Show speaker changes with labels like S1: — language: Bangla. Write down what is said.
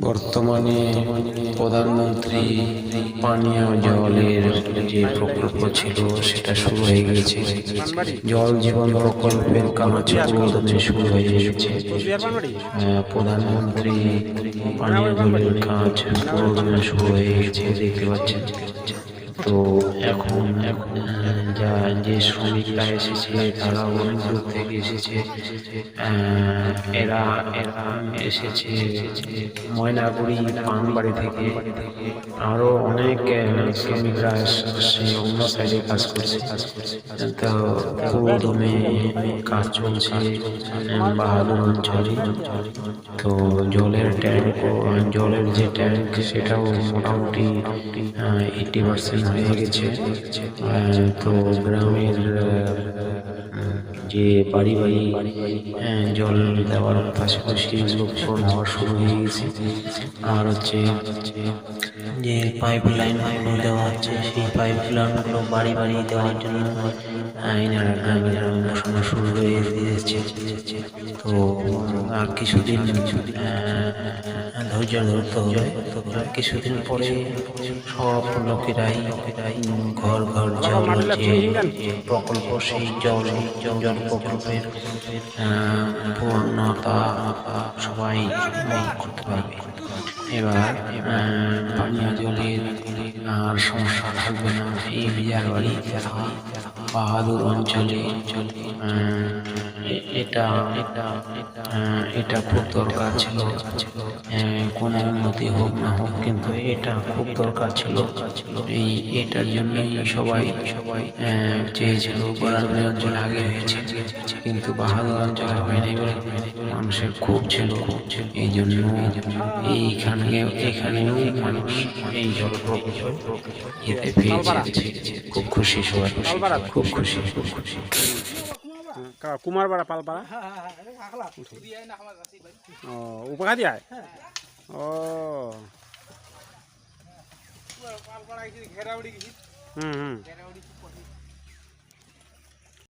S1: বর্তমানে প্রধানমন্ত্রী পানীয় জলের যে প্রকল্প ছিল সেটা শুরু হয়ে গেছে জল জীবন প্রকল্পের কাজ শুরু হয়ে গেছে প্রধানমন্ত্রী পানীয় জলের কাজ শুরু হয়ে গেছে দেখতে পাচ্ছেন। তো এখন যা যে শ্রমিকরা এসেছে, তারা দূর থেকে এসেছে। এরা এরা এসেছে ময়নাগুড়ি পানবাড়ি থেকে। আরও অনেক শ্রমিকরা এসে অন্য সাইডে কাজ করছে। তো পুরোদমে কাজ চলছে বাহাদুর অঞ্চলে। তো জলের ট্যাঙ্ক জলের যে ট্যাঙ্ক সেটাও মোটামুটি এইটি পার্সেন্ট হয়ে গেছে তো গ্রামের যে আহ, জল দেওয়ার পাশাপাশি লোকজন হওয়া শুরু হয়ে গেছে। আর হচ্ছে যে পাইপ লাইনগুলো দেওয়া হচ্ছে সেই পাইপ লাইনগুলো বাড়ি বাড়ি দেওয়ার জন্য আইনারা গ্রামে গ্রামে শুরু হয়ে দিয়েছে। তো আর কিছুদিন ধৈর্য ধরতে হবে। কিছুদিন পরে সব লোকেরাই উম, ঘর ঘর জল প্রকল্প সেই জল জল প্রকল্পের পূর্ণতা সবাই করতে পারবে এবার পানীয় জলের আর সমস্যা থাকবে না। এই বিজার বাড়ি বাহাদুর অঞ্চলে এটা এটা এটা খুব দরকার ছিল। কোনো উন্নতি হোক না হোক, কিন্তু এটা খুব দরকার ছিল। এই, এটার জন্যই সবাই সবাই চেয়েছিল অঞ্চলে আগে হয়েছে। কিন্তু বাহাদুর অঞ্চলে হয়নি বলে মানুষের খুব ছিল। এই জন্য এইখানে, এখানেও মানুষ এই জল ইয়েতে পেয়েছে খুব খুশি সবাই খুব খুশি খুব খুশি।
S2: হ্যাঁ, কুমারপাড়া পালপাড়া? ও উপকার দিয়ে ও। হুম হুম।